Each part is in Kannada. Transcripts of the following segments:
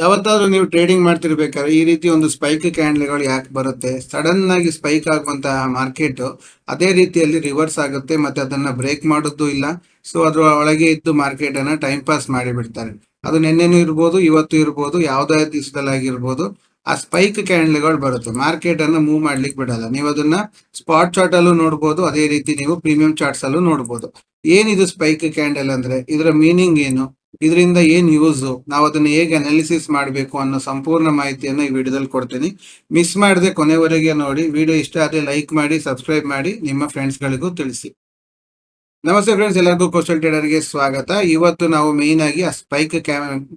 ಯಾವತ್ತಾದ್ರೂ ನೀವು ಟ್ರೇಡಿಂಗ್ ಮಾಡ್ತಿರ್ಬೇಕಾದ್ರೆ ಈ ರೀತಿ ಒಂದು ಸ್ಪೈಕ್ ಕ್ಯಾಂಡಲ್ಗಳು ಯಾಕೆ ಬರುತ್ತೆ? ಸಡನ್ ಆಗಿ ಸ್ಪೈಕ್ ಆಗುವಂತಹ ಮಾರ್ಕೆಟ್ ಅದೇ ರೀತಿಯಲ್ಲಿ ರಿವರ್ಸ್ ಆಗುತ್ತೆ ಮತ್ತೆ ಅದನ್ನ ಬ್ರೇಕ್ ಮಾಡೋದು ಇಲ್ಲ. ಸೊ ಅದ್ರ ಒಳಗೆ ಇದ್ದು ಮಾರ್ಕೆಟ್ ಅನ್ನ ಟೈಮ್ ಪಾಸ್ ಮಾಡಿ ಬಿಡ್ತಾರೆ ಅದು ನಿನ್ನೆನೂ ಇರ್ಬೋದು, ಇವತ್ತು ಇರ್ಬೋದು, ಯಾವ್ದೇ ದಿವಸದಲ್ಲಾಗಿರ್ಬೋದು. ಆ ಸ್ಪೈಕ್ ಕ್ಯಾಂಡಲ್ಗಳು ಬರುತ್ತೆ. ಮಾರ್ಕೆಟ್ ಅನ್ನ ಮೂವ್ ಮಾಡ್ಲಿಕ್ಕೆ ಬಿಡಲ್ಲ. ನೀವು ಅದನ್ನ ಸ್ಪಾಟ್ ಚಾರ್ಟ್ ಅಲ್ಲೂ ನೋಡ್ಬೋದು, ಅದೇ ರೀತಿ ನೀವು ಪ್ರೀಮಿಯಂ ಚಾರ್ಟ್ಸ್ ಅಲ್ಲೂ ನೋಡ್ಬೋದು. ಏನಿದು ಸ್ಪೈಕ್ ಕ್ಯಾಂಡಲ್ ಅಂದ್ರೆ? ಇದರ ಮೀನಿಂಗ್ ಏನು? ಇದರಿಂದ ಏನ್ ಯೂಸ್ ನಾವು ಅದನ್ನ ಹೇಗೆ ಅನಾಲಿಸಿಸ್ ಮಾಡಬೇಕು ಅನ್ನೋ ಸಂಪೂರ್ಣ ಮಾಹಿತಿಯನ್ನು ಈ ವಿಡಿಯೋದಲ್ಲಿ ಕೊಡ್ತೀನಿ. ಮಿಸ್ ಮಾಡದೆ ಕೊನೆವರೆಗೆ ನೋಡಿ. ವಿಡಿಯೋ ಇಷ್ಟ ಆದರೆ ಲೈಕ್ ಮಾಡಿ ಸಬ್ಸ್ಕ್ರೈಬ್ ಮಾಡಿ. ನಿಮ್ಮ ಫ್ರೆಂಡ್ಸ್ ಗಳಿಗೂ ತಿಳಿಸಿ. ನಮಸ್ತೆ ಫ್ರೆಂಡ್ಸ್ ಎಲ್ಲರಿಗೂ ಕೋಸ್ಟಲ್ ಟ್ರೇಡರ್ಗೆ ಸ್ವಾಗತ. ಇವತ್ತು ನಾವು ಮೇನ್ ಆಗಿ ಆ ಸ್ಪೈಕ್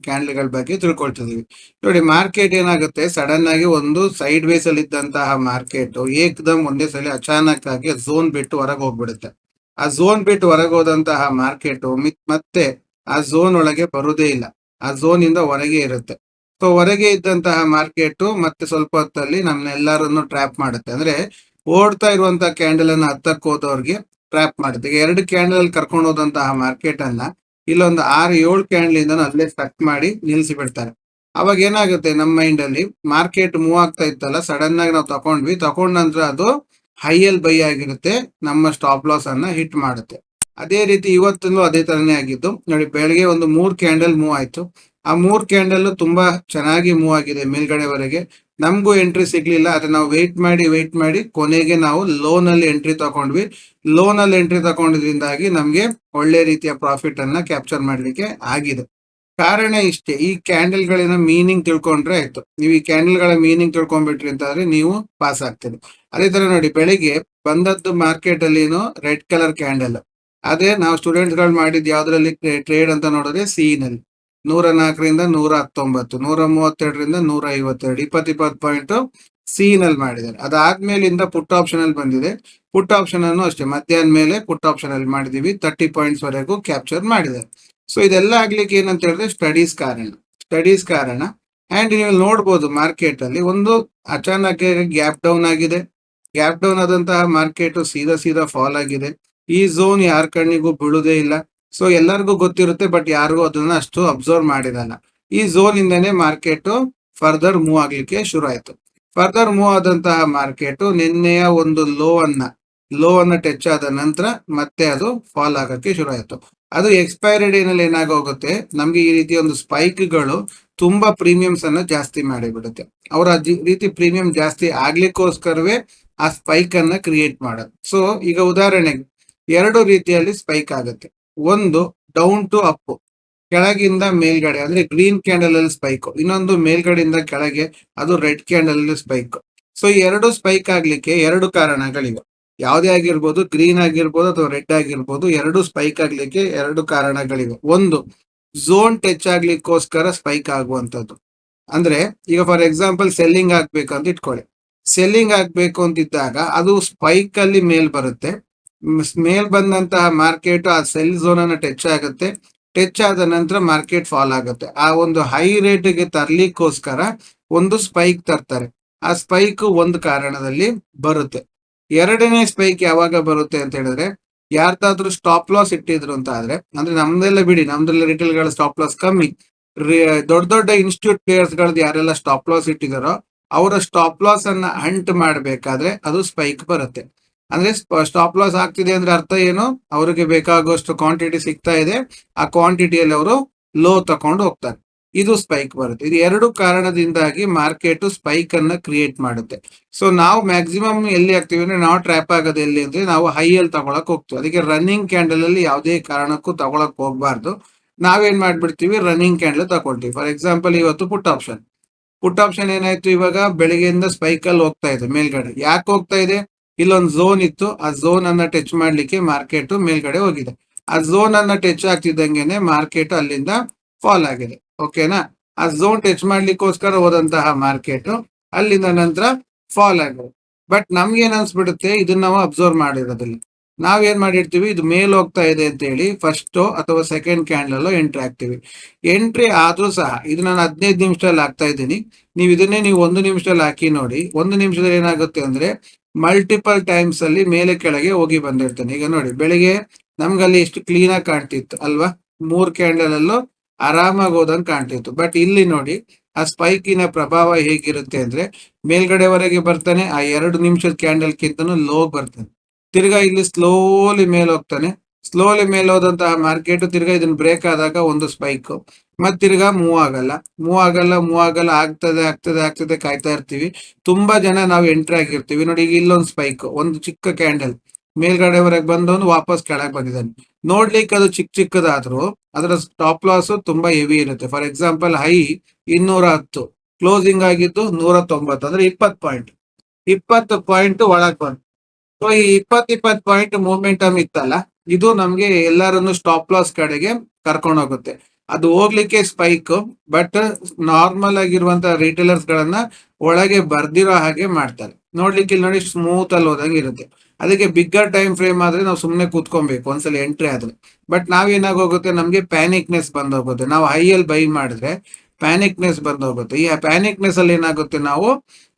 ಕ್ಯಾಂಡಲ್ಗಳ ಬಗ್ಗೆ ತಿಳ್ಕೊಳ್ತಿದೀವಿ. ನೋಡಿ ಮಾರ್ಕೆಟ್ ಏನಾಗುತ್ತೆ? ಸಡನ್ ಆಗಿ ಒಂದು ಸೈಡ್ ವೇಸ್ ಅಲ್ಲಿ ಇದ್ದಂತಹ ಮಾರ್ಕೆಟ್ ಏಕ್ದಮ್ ಒಂದೇ ಸಲ ಅಚಾನಕ್ ಆಗಿ ಝೋನ್ ಬಿಟ್ಟು ಹೊರಗೆ ಹೋಗ್ಬಿಡುತ್ತೆ. ಆ ಝೋನ್ ಬಿಟ್ಟು ಹೊರಗೆ ಹೋದಂತಹ ಮಾರ್ಕೆಟ್ ಮತ್ತೆ ಆ ಝೋನ್ ಒಳಗೆ ಬರುವುದೇ ಇಲ್ಲ. ಆ ಝೋನ್ ಇಂದ ಹೊರಗೆ ಇರುತ್ತೆ. ಸೊ ಹೊರಗೆ ಇದ್ದಂತಹ ಮಾರ್ಕೆಟ್ ಮತ್ತೆ ಸ್ವಲ್ಪ ಹೊತ್ತಲ್ಲಿ ನಮ್ನೆಲ್ಲರನ್ನು ಟ್ರ್ಯಾಪ್ ಮಾಡುತ್ತೆ. ಅಂದ್ರೆ ಓಡ್ತಾ ಇರುವಂತಹ ಕ್ಯಾಂಡಲ್ ಅನ್ನ ಹತ್ತಕ್ಕೆ ಹೋದವ್ರಿಗೆ ಟ್ರ್ಯಾಪ್ ಮಾಡುತ್ತೆ. ಎರಡು ಕ್ಯಾಂಡಲ್ ಅಲ್ಲಿ ಕರ್ಕೊಂಡು ಹೋದಂತಹ ಮಾರ್ಕೆಟ್ ಅನ್ನ ಇಲ್ಲೊಂದು ಆರು, ಏಳು ಕ್ಯಾಂಡಲ್ ಇಂದ ಅಲ್ಲೇ ಸ್ಟಕ್ ಮಾಡಿ ನಿಲ್ಸಿ ಬಿಡ್ತಾರೆ ಅವಾಗ ಏನಾಗುತ್ತೆ? ನಮ್ಮ ಮೈಂಡ್ ಅಲ್ಲಿ ಮಾರ್ಕೆಟ್ ಮೂವ್ ಆಗ್ತಾ ಇತ್ತಲ್ಲ ಸಡನ್ ಆಗಿ ನಾವು ತಕೊಂಡ್ವಿ. ತಕೊಂಡ ನಂತರ ಅದು ಹೈಯಲ್ಲಿ ಬೈ ಆಗಿರುತ್ತೆ. ನಮ್ಮ ಸ್ಟಾಪ್ ಲಾಸ್ ಅನ್ನ ಹಿಟ್ ಮಾಡುತ್ತೆ. ಅದೇ ರೀತಿ ಇವತ್ತಲ್ಲೂ ಅದೇ ತರನೇ ಆಗಿದ್ದು. ನೋಡಿ, ಬೆಳಗ್ಗೆ ಒಂದು ಮೂರ್ ಕ್ಯಾಂಡಲ್ ಮೂವ್ ಆಯ್ತು. ಆ ಮೂರ್ ಕ್ಯಾಂಡಲ್ ತುಂಬಾ ಚೆನ್ನಾಗಿ ಮೂವ್ ಆಗಿದೆ ಮೇಲ್ಗಡೆವರೆಗೆ. ನಮಗೂ ಎಂಟ್ರಿ ಸಿಗ್ಲಿಲ್ಲ, ಆದ್ರೆ ನಾವು ವೆಯ್ಟ್ ಮಾಡಿ ವೆಯ್ಟ್ ಮಾಡಿ ಕೊನೆಗೆ ನಾವು ಲೋನ್ ಅಲ್ಲಿ ಎಂಟ್ರಿ ತಗೊಂಡ್ವಿ ಲೋನ್ ಅಲ್ಲಿ ಎಂಟ್ರಿ ತಗೊಂಡಿದ್ರಿಂದಾಗಿ ನಮ್ಗೆ ಒಳ್ಳೆ ರೀತಿಯ ಪ್ರಾಫಿಟ್ ಅನ್ನ ಕ್ಯಾಪ್ಚರ್ ಮಾಡ್ಲಿಕ್ಕೆ ಆಗಿದೆ. ಕಾರಣ ಇಷ್ಟೇ, ಈ ಕ್ಯಾಂಡಲ್ ಗಳಿನ ಮೀನಿಂಗ್ ತಿಳ್ಕೊಂಡ್ರೆ ಆಯ್ತು. ನೀವು ಈ ಕ್ಯಾಂಡಲ್ಗಳ ಮೀನಿಂಗ್ ತಿಳ್ಕೊಂಡ್ಬಿಟ್ರಿ ಅಂತಂದ್ರೆ ನೀವು ಪಾಸ್ ಆಗ್ತೀರಿ. ಅದೇ ತರ ನೋಡಿ, ಬೆಳಿಗ್ಗೆ ಬಂದದ್ದು ಮಾರ್ಕೆಟ್ ಅಲ್ಲಿ ರೆಡ್ ಕಲರ್ ಕ್ಯಾಂಡಲ್ ಅದೇ ನಾವು ಸ್ಟೂಡೆಂಟ್ಸ್ಗಳು ಮಾಡಿದ್ ಯಾವ್ದ್ರಲ್ಲಿ ಟ್ರೇಡ್ ಅಂತ ನೋಡಿದ್ರೆ ಸಿ ನಲ್ಲಿ. ನೂರ ನಾಲ್ಕರಿಂದ ನೂರ ಹತ್ತೊಂಬತ್ತು, ನೂರ ಮೂವತ್ತೆರಡರಿಂದ ನೂರ ಐವತ್ತೆರಡು ಇಪ್ಪತ್ ಇಪ್ಪತ್ತು ಪಾಯಿಂಟ್ ಸಿ ನಲ್ಲಿ ಮಾಡಿದ್ದಾರೆ. ಅದಾದ್ಮೇಲಿಂದ ಪುಟ್ ಆಪ್ಷನ್ ಅಲ್ಲಿ ಬಂದಿದೆ. ಪುಟ್ ಆಪ್ಷನ್ ಅನ್ನು ಅಷ್ಟೇ, ಮಧ್ಯಾಹ್ನ ಮೇಲೆ ಪುಟ್ ಆಪ್ಷನ್ ಅಲ್ಲಿ ಮಾಡಿದೀವಿ ತರ್ಟಿ ಪಾಯಿಂಟ್ಸ್ ವರೆಗೂ ಕ್ಯಾಪ್ಚರ್ ಮಾಡಿದ್ದಾರೆ. ಸೊ ಇದೆಲ್ಲ ಆಗ್ಲಿಕ್ಕೆ ಏನಂತ ಹೇಳಿದ್ರೆ ಸ್ಟಡೀಸ್ ಕಾರಣ ಸ್ಟಡೀಸ್ ಕಾರಣ. ಅಂಡ್ ನೀವು ನೋಡ್ಬೋದು ಮಾರ್ಕೆಟ್ ಅಲ್ಲಿ ಒಂದು ಅಚಾನಕ್ ಗ್ಯಾಪ್ ಡೌನ್ ಆಗಿದೆ. ಗ್ಯಾಪ್ ಡೌನ್ ಆದಂತಹ ಮಾರ್ಕೆಟ್ ಸೀದಾ ಸೀದಾ ಫಾಲ್ ಆಗಿದೆ. ಈ ಝೋನ್ ಯಾರ ಕಣ್ಣಿಗೂ ಬೀಳುದೇ ಇಲ್ಲ. ಸೊ ಎಲ್ಲರಿಗೂ ಗೊತ್ತಿರುತ್ತೆ ಬಟ್ ಯಾರಿಗೂ ಅದನ್ನ ಅಷ್ಟು ಅಬ್ಸರ್ವ್ ಮಾಡಿರಲ್ಲ. ಈ ಝೋನ್ ಇಂದನೇ ಮಾರ್ಕೆಟ್ ಫರ್ದರ್ ಮೂವ್ ಆಗ್ಲಿಕ್ಕೆ ಶುರು ಆಯ್ತು ಫರ್ದರ್ ಮೂವ್ ಆದಂತಹ ಮಾರ್ಕೆಟ್ ನಿನ್ನೆಯ ಒಂದು ಲೋ ಅನ್ನ ಲೋ ಅನ್ನ ಟಚ್ ಆದ ನಂತರ ಮತ್ತೆ ಅದು ಫಾಲ್ ಆಗಕ್ಕೆ ಶುರು ಆಯ್ತು ಅದು ಎಕ್ಸ್ಪೈರಿ ಡೇ ನಲ್ಲಿ ಏನಾಗೋಗುತ್ತೆ, ನಮ್ಗೆ ಈ ರೀತಿ ಒಂದು ಸ್ಪೈಕ್ಗಳು ತುಂಬಾ ಪ್ರೀಮಿಯಮ್ಸ್ ಅನ್ನ ಜಾಸ್ತಿ ಮಾಡಿಬಿಡುತ್ತೆ. ಅವ್ರ ರೀತಿ ಪ್ರೀಮಿಯಂ ಜಾಸ್ತಿ ಆಗ್ಲಿಕ್ಕೋಸ್ಕರವೇ ಆ ಸ್ಪೈಕ್ ಅನ್ನ ಕ್ರಿಯೇಟ್ ಮಾಡೋದು. ಸೊ ಈಗ ಉದಾಹರಣೆಗೆ ಎರಡು ರೀತಿಯಲ್ಲಿ ಸ್ಪೈಕ್ ಆಗುತ್ತೆ. ಒಂದು ಡೌನ್ ಟು ಅಪ್ ಕೆಳಗಿಂದ ಮೇಲ್ಗಡೆ, ಅಂದ್ರೆ ಗ್ರೀನ್ ಕ್ಯಾಂಡಲ್ ಅಲ್ಲಿ ಸ್ಪೈಕ್ ಇನ್ನೊಂದು ಮೇಲ್ಗಡೆಯಿಂದ ಕೆಳಗೆ, ಅದು ರೆಡ್ ಕ್ಯಾಂಡಲ್ ಅಲ್ಲಿ ಸ್ಪೈಕ್ ಸೊ ಎರಡು ಸ್ಪೈಕ್ ಆಗ್ಲಿಕ್ಕೆ ಎರಡು ಕಾರಣಗಳಿವೆ. ಯಾವುದೇ ಆಗಿರ್ಬೋದು ಗ್ರೀನ್ ಆಗಿರ್ಬೋದು ಅಥವಾ ರೆಡ್ ಆಗಿರ್ಬೋದು, ಎರಡು ಸ್ಪೈಕ್ ಆಗ್ಲಿಕ್ಕೆ ಎರಡು ಕಾರಣಗಳಿವೆ. ಒಂದು ಝೋನ್ ಟಚ್ ಆಗ್ಲಿಕ್ಕೋಸ್ಕರ ಸ್ಪೈಕ್ ಆಗುವಂತದ್ದು ಅಂದ್ರೆ, ಈಗ ಫಾರ್ ಎಕ್ಸಾಂಪಲ್ ಸೆಲ್ಲಿಂಗ್ ಆಗ್ಬೇಕು ಅಂತ ಇಟ್ಕೊಳ್ಳಿ. ಸೆಲ್ಲಿಂಗ್ ಆಗ್ಬೇಕು ಅಂತಿದ್ದಾಗ, ಅದು ಸ್ಪೈಕ್ ಅಲ್ಲಿ ಮೇಲ್ ಬರುತ್ತೆ. ಮೇಲ್ ಬಂದಂತಹ ಮಾರ್ಕೆಟ್ ಆ ಸೆಲ್ ಝೋನ್ ಅನ್ನ ಟಚ್ ಆಗುತ್ತೆ. ಟಚ್ ಆದ ನಂತರ ಮಾರ್ಕೆಟ್ ಫಾಲ್ ಆಗುತ್ತೆ. ಆ ಒಂದು ಹೈ ರೇಟ್ಗೆ ತರ್ಲಿಕ್ಕೋಸ್ಕರ ಒಂದು ಸ್ಪೈಕ್ ತರ್ತಾರೆ. ಆ ಸ್ಪೈಕ್ ಒಂದು ಕಾರಣದಲ್ಲಿ ಬರುತ್ತೆ. ಎರಡನೇ ಸ್ಪೈಕ್ ಯಾವಾಗ ಬರುತ್ತೆ ಅಂತ ಹೇಳಿದ್ರೆ, ಯಾರ್ದಾದ್ರೂ ಸ್ಟಾಪ್ ಲಾಸ್ ಇಟ್ಟಿದ್ರು ಅಂತ ಆದ್ರೆ, ಅಂದ್ರೆ ನಮ್ದೆಲ್ಲ ಬಿಡಿ ನಮ್ದೆಲ್ಲ ರಿಟೇಲ್ಗಳ ಸ್ಟಾಪ್ ಲಾಸ್ ಕಮ್ಮಿ. ದೊಡ್ಡ ದೊಡ್ಡ ಇನ್ಸ್ಟಿಟ್ಯೂಟ್ ಪ್ಲೇಯರ್ಸ್ ಗಳದ್ದು ಯಾರೆಲ್ಲ ಸ್ಟಾಪ್ ಲಾಸ್ ಇಟ್ಟಿದಾರೋ, ಅವರ ಸ್ಟಾಪ್ ಲಾಸ್ ಅನ್ನ ಹಂಟ್ ಮಾಡ್ಬೇಕಾದ್ರೆ ಅದು ಸ್ಪೈಕ್ ಬರುತ್ತೆ. ಅಂದ್ರೆ ಸ್ಟಾಪ್ ಲಾಸ್ ಆಗ್ತಿದೆ ಅಂದ್ರೆ ಅರ್ಥ ಏನು? ಅವರಿಗೆ ಬೇಕಾಗುವಷ್ಟು ಕ್ವಾಂಟಿಟಿ ಸಿಗ್ತಾ ಇದೆ. ಆ ಕ್ವಾಂಟಿಟಿಯಲ್ಲಿ ಅವರು ಲೋ ತಕೊಂಡು ಹೋಗ್ತಾರೆ. ಇದು ಸ್ಪೈಕ್ ಬರುತ್ತೆ. ಇದು ಎರಡು ಕಾರಣದಿಂದಾಗಿ ಮಾರ್ಕೆಟ್ ಸ್ಪೈಕ್ ಅನ್ನ ಕ್ರಿಯೇಟ್ ಮಾಡುತ್ತೆ. ಸೊ ನಾವು ಮ್ಯಾಕ್ಸಿಮಮ್ ಎಲ್ಲಿ ಆಗ್ತೀವಿ ಅಂದ್ರೆ ನಾವು ಟ್ರ್ಯಾಪ್ ಆಗೋದು ಎಲ್ಲಿ ಅಂದ್ರೆ ನಾವು ಹೈ ಅಲ್ಲಿ ತಗೊಳಕ್ ಹೋಗ್ತೀವಿ. ಅದಕ್ಕೆ ರನ್ನಿಂಗ್ ಕ್ಯಾಂಡಲ್ ಅಲ್ಲಿ ಯಾವುದೇ ಕಾರಣಕ್ಕೂ ತಗೊಳಕ್ ಹೋಗ್ಬಾರ್ದು. ನಾವೇನ್ ಮಾಡ್ಬಿಡ್ತೀವಿ? ರನ್ನಿಂಗ್ ಕ್ಯಾಂಡಲ್ ತಗೊಳ್ತೀವಿ. ಫಾರ್ ಎಕ್ಸಾಂಪಲ್ ಇವತ್ತು ಪುಟ್ ಆಪ್ಷನ್ ಪುಟ್ ಆಪ್ಷನ್ ಏನಾಯ್ತು ಇವಾಗ? ಬೆಳಿಗ್ಗೆಯಿಂದ ಸ್ಪೈಕ್ ಅಲ್ಲಿ ಹೋಗ್ತಾ ಇದೆ ಮೇಲ್ಗಡೆ. ಯಾಕೆ ಹೋಗ್ತಾ ಇದೆ? ಇಲ್ಲೊಂದು ಝೋನ್ ಇತ್ತು, ಆ ಝೋನ್ ಅನ್ನ ಟಚ್ ಮಾಡ್ಲಿಕ್ಕೆ ಮಾರ್ಕೆಟ್ ಮೇಲ್ಗಡೆ ಹೋಗಿದೆ. ಆ ಝೋನ್ ಅನ್ನ ಟಚ್ ಆಗ್ತಿದ್ದಂಗೆನೆ ಮಾರ್ಕೆಟ್ ಅಲ್ಲಿಂದ ಫಾಲ್ ಆಗಿದೆ. ಓಕೆನಾ ಆ ಝೋನ್ ಟಚ್ ಮಾಡ್ಲಿಕ್ಕೋಸ್ಕರ ಹೋದಂತಹ ಮಾರ್ಕೆಟ್ ಅಲ್ಲಿಂದ ನಂತರ ಫಾಲ್ ಆಗಿದೆ. ಬಟ್ ನಮ್ಗೆ ಏನ್ ಅನ್ಸ್ಬಿಡುತ್ತೆ? ಇದನ್ನ ನಾವು ಅಬ್ಸರ್ವ್ ಮಾಡಿರೋದಿಲ್ಲ. ನಾವೇನ್ ಮಾಡಿರ್ತೀವಿ? ಇದು ಮೇಲ್ ಹೋಗ್ತಾ ಇದೆ ಅಂತ ಹೇಳಿ ಫಸ್ಟ್ ಅಥವಾ ಸೆಕೆಂಡ್ ಕ್ಯಾಂಡಲ್ ಎಂಟ್ರಿ ಆಗ್ತೀವಿ ಎಂಟ್ರಿ ಆದ್ರೂ ಸಹ, ಇದು ನಾನು ಹದಿನೈದು ನಿಮಿಷದಲ್ಲಿ ಹಾಕ್ತಾ ಇದ್ದೀನಿ. ನೀವು ಇದನ್ನೇ ನೀವು ಒಂದು ನಿಮಿಷದಲ್ಲಿ ಹಾಕಿ ನೋಡಿ. ಒಂದು ನಿಮಿಷದಲ್ಲಿ ಏನಾಗುತ್ತೆ ಅಂದ್ರೆ ಮಲ್ಟಿಪಲ್ ಟೈಮ್ಸ್ ಅಲ್ಲಿ ಮೇಲೆ ಕೆಳಗೆ ಹೋಗಿ ಬಂದಿರ್ತಾನೆ. ಈಗ ನೋಡಿ, ಬೆಳಿಗ್ಗೆ ನಮ್ಗಲ್ಲಿ ಎಷ್ಟು ಕ್ಲೀನ್ ಆಗಿ ಕಾಣ್ತಿತ್ತು ಅಲ್ವಾ? ಮೂರ್ ಕ್ಯಾಂಡಲ್ ಅಲ್ಲೂ ಆರಾಮಾಗಿ ಹೋದಂಗ್ ಕಾಣ್ತಿತ್ತು. ಬಟ್ ಇಲ್ಲಿ ನೋಡಿ, ಆ ಸ್ಪೈಕಿನ ಪ್ರಭಾವ ಹೇಗಿರುತ್ತೆ ಅಂದ್ರೆ, ಮೇಲ್ಗಡೆವರೆಗೆ ಬರ್ತಾನೆ, ಆ ಎರಡು ನಿಮಿಷದ ಕ್ಯಾಂಡಲ್ ಕಿಂತನೂ ಲೋ ಬರ್ತಾನೆ. ತಿರ್ಗಾ ಇಲ್ಲಿ ಸ್ಲೋಲಿ ಮೇಲೆ ಹೋಗ್ತಾನೆ. ಸ್ಲೋಲಿ ಮೇಲೆ ಹೋದಂತಹ ಮಾರ್ಕೆಟ್ ತಿರ್ಗಾ ಇದನ್ನ ಬ್ರೇಕ್ ಆದಾಗ ಒಂದು ಸ್ಪೈಕ್ ಮತ್ ತಿರ್ಗಾ ಮೂವ್ ಆಗಲ್ಲ. ಮೂವ್ ಆಗಲ್ಲ ಮೂವ್ ಆಗಲ್ಲ, ಆಗ್ತದೆ ಆಗ್ತದೆ ಆಗ್ತದೆ ಕಾಯ್ತಾ ಇರ್ತೀವಿ. ತುಂಬಾ ಜನ ನಾವು ಎಂಟ್ರಿ ಆಗಿರ್ತೀವಿ. ನೋಡಿ, ಈಗ ಇಲ್ಲೊಂದು ಸ್ಪೈಕ್ ಒಂದು ಚಿಕ್ಕ ಕ್ಯಾಂಡಲ್ ಮೇಲ್ಗಡೆವರೆಗೆ ಬಂದವನು ವಾಪಸ್ ಕೆಳಗೆ ಬಂದಿದ್ದಾನೆ. ನೋಡ್ಲಿಕ್ಕೆ ಅದು ಚಿಕ್ಕ ಚಿಕ್ಕದಾದ್ರೂ ಅದರ ಸ್ಟಾಪ್ ಲಾಸ್ ತುಂಬಾ ಹೆವಿ ಇರುತ್ತೆ. ಫಾರ್ ಎಕ್ಸಾಂಪಲ್ ಹೈ ಇನ್ನೂರ ಹತ್ತು ಕ್ಲೋಸಿಂಗ್ ಆಗಿದ್ದು ನೂರ ತೊಂಬತ್ತು, ಅಂದ್ರೆ ಇಪ್ಪತ್ತು ಪಾಯಿಂಟ್ ಇಪ್ಪತ್ತು ಪಾಯಿಂಟ್ ಒಳಗ್ ಬಂತು ಸೊ ಈ ಇಪ್ಪತ್ ಇಪ್ಪತ್ ಪಾಯಿಂಟ್ ಮೂವ್ಮೆಂಟಮ್ ಇತ್ತಲ್ಲ, ಇದು ನಮ್ಗೆ ಎಲ್ಲರನ್ನು ಸ್ಟಾಪ್ ಲಾಸ್ ಕಡೆಗೆ ಕರ್ಕೊಂಡು ಹೋಗುತ್ತೆ. ಅದು ಹೋಗ್ಲಿಕ್ಕೆ ಸ್ಪೈಕ್ ಬಟ್ ನಾರ್ಮಲ್ ಆಗಿರುವಂತಹ ರಿಟೇಲರ್ಸ್ ಗಳನ್ನ ಒಳಗೆ ಬರ್ದಿರೋ ಹಾಗೆ ಮಾಡ್ತಾರೆ. ನೋಡ್ಲಿಕ್ಕೆ ಇಲ್ಲಿ ನೋಡಿ ಸ್ಮೂತ್ ಅಲ್ಲಿ ಹೋದಂಗೆ ಇರುತ್ತೆ. ಅದಕ್ಕೆ ಬಿಗ್ಗರ್ ಟೈಮ್ ಫ್ರೇಮ್ ಆದ್ರೆ ನಾವು ಸುಮ್ಮನೆ ಕೂತ್ಕೊಬೇಕು, ಒಂದ್ಸಲ ಎಂಟ್ರಿ ಆದ್ರೆ. ಬಟ್ ನಾವೇನಾಗೋಗುತ್ತೆ ನಮ್ಗೆ ಪ್ಯಾನಿಕ್ನೆಸ್ ಬಂದೋಗುತ್ತೆ. ನಾವು ಹೈ ಅಲ್ಲಿ ಬೈ ಮಾಡಿದ್ರೆ ಪ್ಯಾನಿಕ್ನೆಸ್ ಬಂದೋಗುತ್ತೆ. ಈ ಪ್ಯಾನಿಕ್ನೆಸ್ ಅಲ್ಲಿ ಏನಾಗುತ್ತೆ, ನಾವು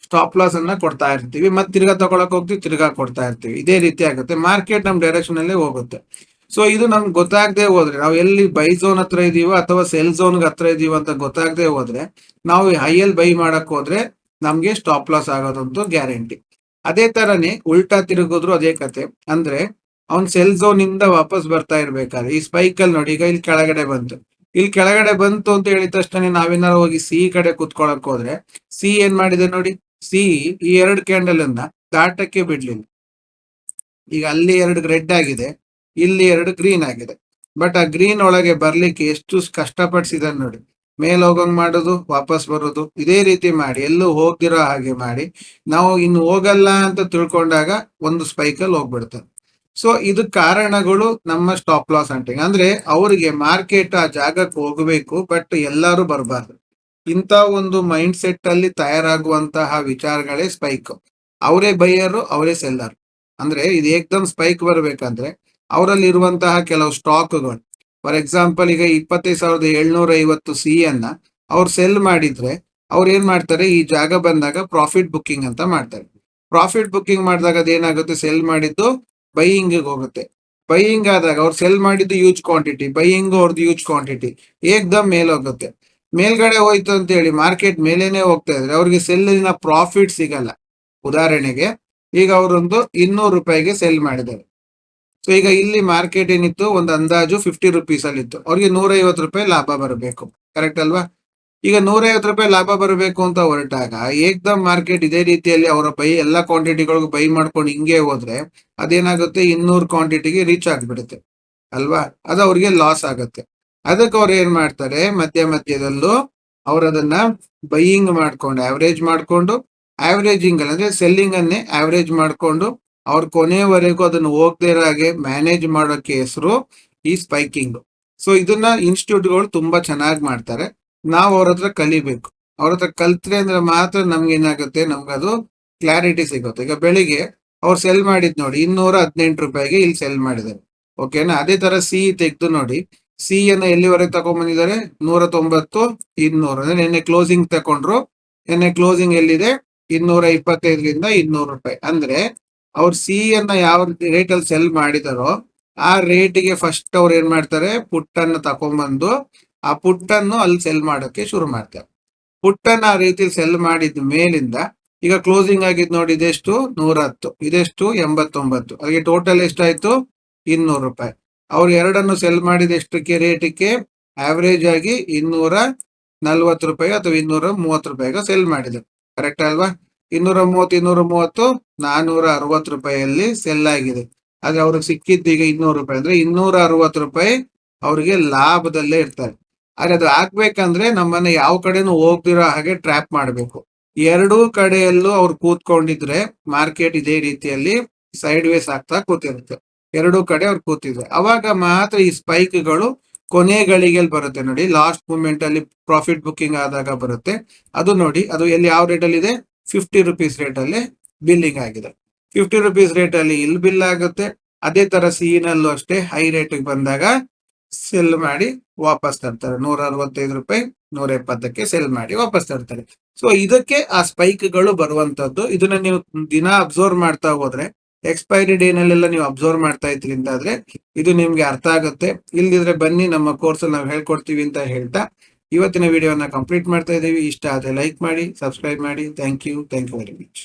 ಸ್ಟಾಪ್ ಲಾಸ್ ಅನ್ನ ಕೊಡ್ತಾ ಇರ್ತೀವಿ. ಮತ್ತೆ ತಿರ್ಗಾ ತಗೊಳಕ್ ಹೋಗ್ತೀವಿ, ತಿರ್ಗಾ ಕೊಡ್ತಾ ಇರ್ತೀವಿ. ಇದೇ ರೀತಿ ಆಗುತ್ತೆ. ಮಾರ್ಕೆಟ್ ನಮ್ ಡೈರೆಕ್ಷನ್ ಅಲ್ಲೇ ಹೋಗುತ್ತೆ. ಸೊ ಇದು ನಮ್ಗೆ ಗೊತ್ತಾಗದೆ ಹೋದ್ರೆ, ನಾವು ಎಲ್ಲಿ ಬೈ ಝೋನ್ ಹತ್ರ ಇದೀವೋ ಅಥವಾ ಸೆಲ್ ಝೋನ್ ಹತ್ರ ಇದೀವೋ ಅಂತ ಗೊತ್ತಾಗದೆ ಹೋದ್ರೆ, ನಾವು ಹೈಯಲ್ಲಿ ಬೈ ಮಾಡಕ್ ಹೋದ್ರೆ ನಮ್ಗೆ ಸ್ಟಾಪ್ ಲಾಸ್ ಆಗೋದಂತೂ ಗ್ಯಾರಂಟಿ ಅದೇ ತರನೇ ಉಲ್ಟಾ ತಿರುಗಿದ್ರು ಅದೇ ಕತೆ. ಅಂದ್ರೆ ಅವ್ನ್ ಸೆಲ್ ಝೋನ್ ಇಂದ ವಾಪಸ್ ಬರ್ತಾ ಇರ್ಬೇಕಾದ್ರೆ, ಈ ಸ್ಪೈಕ್ ಅಲ್ಲಿ ನೋಡಿ, ಈಗ ಇಲ್ಲಿ ಕೆಳಗಡೆ ಬಂತು. ಇಲ್ಲಿ ಕೆಳಗಡೆ ಬಂತು ಅಂತ ಹೇಳಿದ ತಕ್ಷಣ ನಾವೇನಾರು ಹೋಗಿ ಸಿ ಕಡೆ ಕುತ್ಕೊಳಕ್ ಹೋದ್ರೆ ಸಿ ಏನ್ ಮಾಡಿದೆ ನೋಡಿ ಸಿ ಈ ಎರಡು ಕ್ಯಾಂಡಲ್ ಅನ್ನ ದಾಟಕ್ಕೆ ಬಿಡ್ಲಿಲ್ಲ. ಈಗ ಅಲ್ಲಿ ಎರಡು ರೆಡ್ ಆಗಿದೆ. ಇಲ್ಲಿ ಎರಡು ಗ್ರೀನ್ ಆಗಿದೆ. ಬಟ್ ಆ ಗ್ರೀನ್ ಒಳಗೆ ಬರ್ಲಿಕ್ಕೆ ಎಷ್ಟು ಕಷ್ಟಪಡಿಸಿದಾನೆ ನೋಡಿ. ಮೇಲೆ ಹೋಗಂಗ್ ಮಾಡೋದು, ವಾಪಸ್ ಬರೋದು, ಇದೇ ರೀತಿ ಮಾಡಿ, ಎಲ್ಲೂ ಹೋಗ್ದಿರೋ ಹಾಗೆ ಮಾಡಿ. ನಾವು ಇನ್ನು ಹೋಗಲ್ಲ ಅಂತ ತಿಳ್ಕೊಂಡಾಗ ಒಂದು ಸ್ಪೈಕಲ್ಲಿ ಹೋಗ್ಬಿಡ್ತದೆ ಸೊ ಇದು ಕಾರಣಗಳು ನಮ್ಮ ಸ್ಟಾಪ್ ಲಾಸ್ ಅಂಟಿಂಗ್ ಅಂದ್ರೆ ಅವರಿಗೆ ಮಾರ್ಕೆಟ್ ಆ ಜಾಗಕ್ಕೆ ಹೋಗಬೇಕು ಬಟ್ ಎಲ್ಲರೂ ಬರಬಾರ್ದು. ಇಂಥ ಒಂದು ಮೈಂಡ್ ಸೆಟ್ ಅಲ್ಲಿ ತಯಾರಾಗುವಂತಹ ವಿಚಾರಗಳೇ ಸ್ಪೈಕ್ ಅವರೇ ಬೈಯರು ಅವರೇ ಸೆಲ್ಲರ್ ಅಂದ್ರೆ ಇದು ಏಕ್ದಮ್ ಸ್ಪೈಕ್ ಬರ್ಬೇಕಂದ್ರೆ ಅವರಲ್ಲಿ ಇರುವಂತಹ ಕೆಲವು ಸ್ಟಾಕ್ಗಳು. ಫಾರ್ ಎಕ್ಸಾಂಪಲ್ ಈಗ ಇಪ್ಪತ್ತೈದು ಸಾವಿರದ ಏಳ್ನೂರ ಐವತ್ತು ಸಿ ಅನ್ನ ಅವ್ರು ಸೆಲ್ ಮಾಡಿದ್ರೆ ಅವ್ರು ಏನ್ ಮಾಡ್ತಾರೆ? ಈ ಜಾಗ ಬಂದಾಗ ಪ್ರಾಫಿಟ್ ಬುಕ್ಕಿಂಗ್ ಅಂತ ಮಾಡ್ತಾರೆ. ಪ್ರಾಫಿಟ್ ಬುಕ್ಕಿಂಗ್ ಮಾಡಿದಾಗ ಅದೇನಾಗುತ್ತೆ? ಸೆಲ್ ಮಾಡಿದ್ದು ಬೈಯಿಂಗ್ ಹೋಗುತ್ತೆ. ಬೈಯಿಂಗ್ ಆದಾಗ ಅವ್ರು ಸೆಲ್ ಮಾಡಿದ್ದು ಯೂಜ್ ಕ್ವಾಂಟಿಟಿ ಬೈಯಿಂಗ್ ಅವ್ರದ್ದು ಯೂಜ್ ಕ್ವಾಂಟಿಟಿ ಏಕ್ದಮ್ ಮೇಲ್ ಹೋಗುತ್ತೆ. ಮೇಲ್ಗಡೆ ಹೋಯ್ತು ಅಂತ ಹೇಳಿ ಮಾರ್ಕೆಟ್ ಮೇಲೇನೆ ಹೋಗ್ತಾ ಇದ್ರೆ ಅವ್ರಿಗೆ ಸೆಲ್ಲಿನ ಪ್ರಾಫಿಟ್ ಸಿಗಲ್ಲ. ಉದಾಹರಣೆಗೆ ಈಗ ಅವರೊಂದು ಇನ್ನೂರು ರೂಪಾಯಿಗೆ ಸೆಲ್ ಮಾಡಿದ್ದಾರೆ. ಸೊ ಈಗ ಇಲ್ಲಿ ಮಾರ್ಕೆಟ್ ಏನಿತ್ತು? ಒಂದು ಅಂದಾಜು ಫಿಫ್ಟಿ ರುಪೀಸ್ ಅಲ್ಲಿ ಇತ್ತು ಅವ್ರಿಗೆ ನೂರೈವತ್ತು ರೂಪಾಯಿ ಲಾಭ ಬರಬೇಕು. ಕರೆಕ್ಟ್ ಅಲ್ವಾ? ಈಗ ನೂರೈವತ್ತು ರೂಪಾಯಿ ಲಾಭ ಬರಬೇಕು ಅಂತ ಹೊರಟಾಗ ಏಕ್ದಮ್ ಮಾರ್ಕೆಟ್ ಇದೇ ರೀತಿಯಲ್ಲಿ ಅವರ ಬೈ, ಎಲ್ಲಾ ಕ್ವಾಂಟಿಟಿಗಳಿಗೂ ಬೈ ಮಾಡ್ಕೊಂಡು ಹಿಂಗೆ ಹೋದ್ರೆ ಅದೇನಾಗುತ್ತೆ? ಇನ್ನೂರು ಕ್ವಾಂಟಿಟಿಗೆ ರೀಚ್ ಆಗ್ಬಿಡುತ್ತೆ. ಅಲ್ವಾ? ಅದು ಅವ್ರಿಗೆ ಲಾಸ್ ಆಗುತ್ತೆ. ಅದಕ್ಕೆ ಅವ್ರು ಏನ್ ಮಾಡ್ತಾರೆ? ಮಧ್ಯ ಮಧ್ಯದಲ್ಲೂ ಅವರದನ್ನ ಬೈಯಿಂಗ್ ಮಾಡ್ಕೊಂಡು ಆವರೇಜ್ ಮಾಡ್ಕೊಂಡು ಆವರೇಜಿಂಗ್ ಅಂದ್ರೆ ಸೆಲ್ಲಿಂಗ್ ಅನ್ನೇ ಆವರೇಜ್ ಮಾಡ್ಕೊಂಡು ಅವ್ರ ಕೊನೆವರೆಗೂ ಅದನ್ನ ಹೋಗದೇ ಇರೋ ಹಾಗೆ ಮ್ಯಾನೇಜ್ ಮಾಡೋಕೆ ಹೆಸರು ಈ ಸ್ಪೈಕಿಂಗ್ ಸೊ ಇದನ್ನ ಇನ್ಸ್ಟಿಟ್ಯೂಟ್ಗಳು ತುಂಬಾ ಚೆನ್ನಾಗಿ ಮಾಡ್ತಾರೆ. ನಾವು ಅವ್ರ ಹತ್ರ ಕಲಿಬೇಕು. ಅವ್ರ ಹತ್ರ ಕಲ್ತ್ರೆ ಅಂದ್ರೆ ಮಾತ್ರ ನಮ್ಗೆ ಏನಾಗುತ್ತೆ? ನಮ್ಗದು ಕ್ಲಾರಿಟಿ ಸಿಗುತ್ತೆ. ಈಗ ಬೆಳಿಗ್ಗೆ ಅವ್ರು ಸೆಲ್ ಮಾಡಿದ್ ನೋಡಿ, ಇನ್ನೂರ ಹದಿನೆಂಟು ರೂಪಾಯಿಗೆ ಇಲ್ಲಿ ಸೆಲ್ ಮಾಡಿದ್ದಾರೆ. ಓಕೆನಾ ಅದೇ ತರ ಸಿ ತೆಗೆದು ನೋಡಿ. ಸಿ ಅನ್ನ ಎಲ್ಲಿವರೆಗೆ ತಗೊಂಡ್ಬಂದಿದ್ದಾರೆ ನೂರ ತೊಂಬತ್ತು, ಇನ್ನೂರು. ಅಂದ್ರೆ ನಿನ್ನೆ ಕ್ಲೋಸಿಂಗ್ ತಕೊಂಡ್ರು. ನಿನ್ನೆ ಕ್ಲೋಸಿಂಗ್ ಎಲ್ಲಿದೆ? ಇನ್ನೂರ ಇಪ್ಪತ್ತೈದರಿಂದ ಇನ್ನೂರು ರೂಪಾಯಿ. ಅಂದ್ರೆ ಅವ್ರು ಸಿ ಅನ್ನ ಯಾವ ರೇಟ್ ಅಲ್ಲಿ ಸೆಲ್ ಮಾಡಿದಾರೋ, ಆ ರೇಟಿಗೆ ಫಸ್ಟ್ ಅವ್ರು ಏನ್ ಮಾಡ್ತಾರೆ, ಪುಟ್ಟನ್ನು ತಕೊಂಡ್ಬಂದು ಆ ಪುಟ್ಟನ್ನು ಅಲ್ಲಿ ಸೆಲ್ ಮಾಡೋಕೆ ಶುರು ಮಾಡ್ತಾರೆ. ಪುಟ್ಟನ್ನ ಆ ರೀತಿ ಸೆಲ್ ಮಾಡಿದ ಮೇಲಿಂದ, ಈಗ ಕ್ಲೋಸಿಂಗ್ ಆಗಿದ್ ನೋಡಿ ಇದೆಷ್ಟು? ನೂರ ಹತ್ತು ಇದೆಷ್ಟು? ಎಂಬತ್ತೊಂಬತ್ತು. ಅಲ್ಲಿಗೆ ಟೋಟಲ್ ಎಷ್ಟಾಯ್ತು? ಇನ್ನೂರು ರೂಪಾಯಿ. ಅವ್ರು ಎರಡನ್ನು ಸೆಲ್ ಮಾಡಿದ ಎಷ್ಟಕ್ಕೆ ರೇಟಿಗೆ ಆವರೇಜ್ ಆಗಿ ಇನ್ನೂರ ನಲ್ವತ್ತು ರೂಪಾಯಿ ಅಥವಾ ಇನ್ನೂರ ಮೂವತ್ತು ರೂಪಾಯಿಗೆ ಸೆಲ್ ಮಾಡಿದ್ರು. ಕರೆಕ್ಟ್ ಅಲ್ವಾ? ಇನ್ನೂರ ಮೂವತ್ತು ಇನ್ನೂರ ಮೂವತ್ತು ನಾನೂರ ಅರವತ್ತು ರೂಪಾಯಿಯಲ್ಲಿ ಸೆಲ್ ಆಗಿದೆ. ಆದ್ರೆ ಅವ್ರಿಗೆ ಸಿಕ್ಕಿದ್ದು ಈಗ ಇನ್ನೂರು ರೂಪಾಯಿ. ಅಂದ್ರೆ ಇನ್ನೂರ ಅರವತ್ತು ರೂಪಾಯಿ ಅವ್ರಿಗೆ ಲಾಭದಲ್ಲೇ ಇರ್ತಾರೆ. ಆದ್ರೆ ಅದು ಹಾಕ್ಬೇಕಂದ್ರೆ ನಮ್ಮನ್ನ ಯಾವ ಕಡೆನೂ ಹೋಗ್ದಿರೋ ಹಾಗೆ ಟ್ರ್ಯಾಪ್ ಮಾಡಬೇಕು. ಎರಡೂ ಕಡೆಯಲ್ಲೂ ಅವ್ರು ಕೂತ್ಕೊಂಡಿದ್ರೆ ಮಾರ್ಕೆಟ್ ಇದೇ ರೀತಿಯಲ್ಲಿ ಸೈಡ್ ವೇಸ್ ಆಗ್ತಾ ಕೂತಿರುತ್ತೆ. ಎರಡೂ ಕಡೆ ಅವ್ರು ಕೂತಿದ್ರೆ. ಅವಾಗ ಮಾತ್ರ ಈ ಸ್ಪೈಕ್ಗಳು ಕೊನೆ ಗಳಿಗೆಯಲ್ಲಿ ಬರುತ್ತೆ ನೋಡಿ. ಲಾಸ್ಟ್ ಮೂಮೆಂಟ್ ಅಲ್ಲಿ ಪ್ರಾಫಿಟ್ ಬುಕ್ಕಿಂಗ್ ಆದಾಗ ಬರುತ್ತೆ. ಅದು ನೋಡಿ, ಅದು ಎಲ್ಲಿ ಯಾವ ರೇಟ್ ಅಲ್ಲಿ ಇದೆ ಫಿಫ್ಟಿ ರುಪೀಸ್ ರೇಟ್ ಅಲ್ಲಿ ಬಿಲ್ಲಿಂಗ್ ಆಗಿದೆ. ಫಿಫ್ಟಿ ರುಪೀಸ್ ರೇಟ್ ಅಲ್ಲಿ ಇಲ್ಲಿ ಬಿಲ್ ಆಗುತ್ತೆ. ಅದೇ ತರ ನಲ್ಲೂ ಅಷ್ಟೇ ಹೈ ರೇಟ್ ಬಂದಾಗ ಸೆಲ್ ಮಾಡಿ ವಾಪಸ್ ತರ್ತಾರೆ. ನೂರ ಅರವತ್ತೈದು ರೂಪಾಯಿ ನೂರ ಎಪ್ಪತ್ತಕ್ಕೆ ಸೆಲ್ ಮಾಡಿ ವಾಪಸ್ ತರ್ತಾರೆ. ಸೊ ಇದಕ್ಕೆ ಆ ಸ್ಪೈಕ್ಗಳು ಬರುವಂತದ್ದು. ಇದನ್ನ ನೀವು ದಿನ ಅಬ್ಸರ್ವ್ ಮಾಡ್ತಾ ಹೋದ್ರೆ ಎಕ್ಸ್ಪೈರಿ ಡೇ ನಲ್ಲೆಲ್ಲ ನೀವು ಅಬ್ಸರ್ವ್ ಮಾಡ್ತಾ ಇದ್ರಿ ಅಂತಾದ್ರೆ ಇದು ನಿಮ್ಗೆ ಅರ್ಥ ಆಗುತ್ತೆ. ಇಲ್ದಿದ್ರೆ ಬನ್ನಿ, ನಮ್ಮ ಕೋರ್ಸ್ ನಾವು ಹೇಳ್ಕೊಡ್ತೀವಿ ಅಂತ ಹೇಳ್ತಾ ಇವತ್ತಿನ ವಿಡಿಯೋನ ಕಂಪ್ಲೀಟ್ ಮಾಡ್ತಾ ಇದ್ದೀವಿ. ಇಷ್ಟ ಆದರೆ ಲೈಕ್ ಮಾಡಿ ಸಬ್ಸ್ಕ್ರೈಬ್ ಮಾಡಿ. Thank you thank you very much